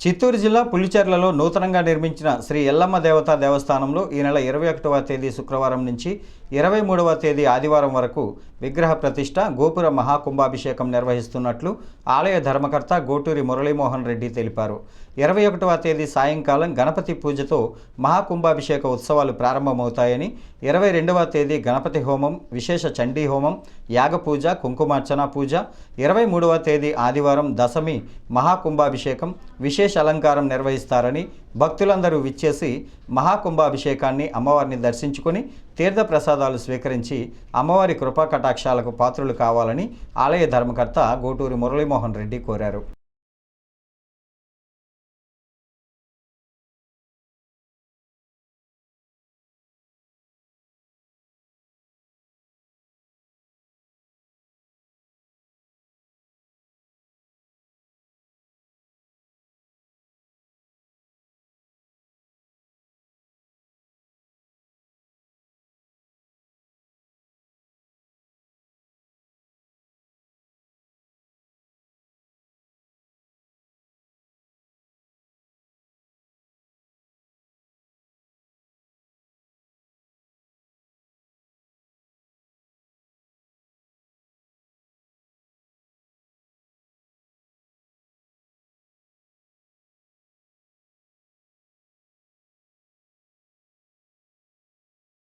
చిత్తూరు జిల్లా పులిచెర్లలో నూతనంగా నిర్మించిన శ్రీ ఎల్లమ్మ దేవతా దేవస్థానంలో ఈ నెల ఇరవై ఒకటవ తేదీ శుక్రవారం నుంచి ఇరవై మూడవ తేదీ ఆదివారం వరకు విగ్రహ ప్రతిష్ట గోపుర మహాకుంభాభిషేకం నిర్వహిస్తున్నట్లు ఆలయ ధర్మకర్త గోటూరి మురళీమోహన్ రెడ్డి తెలిపారు. ఇరవై ఒకటవ తేదీ సాయంకాలం గణపతి పూజతో మహాకుంభాభిషేక ఉత్సవాలు ప్రారంభమవుతాయని ఇరవై రెండవ తేదీ గణపతి హోమం విశేష చండీ హోమం యాగపూజ కుంకుమార్చన పూజ ఇరవై మూడవ తేదీ ఆదివారం దశమి మహాకుంభాభిషేకం విశేష అలంకారం నిర్వహిస్తారని భక్తులందరూ విచ్చేసి మహాకుంభాభిషేకాన్ని అమ్మవారిని దర్శించుకుని తీర్థప్రసాదాలు స్వీకరించి అమ్మవారి కృపా కటాక్షాలకు పాత్రులు కావాలని ఆలయ ధర్మకర్త గోటూరి మురళీమోహన్ రెడ్డి కోరారు.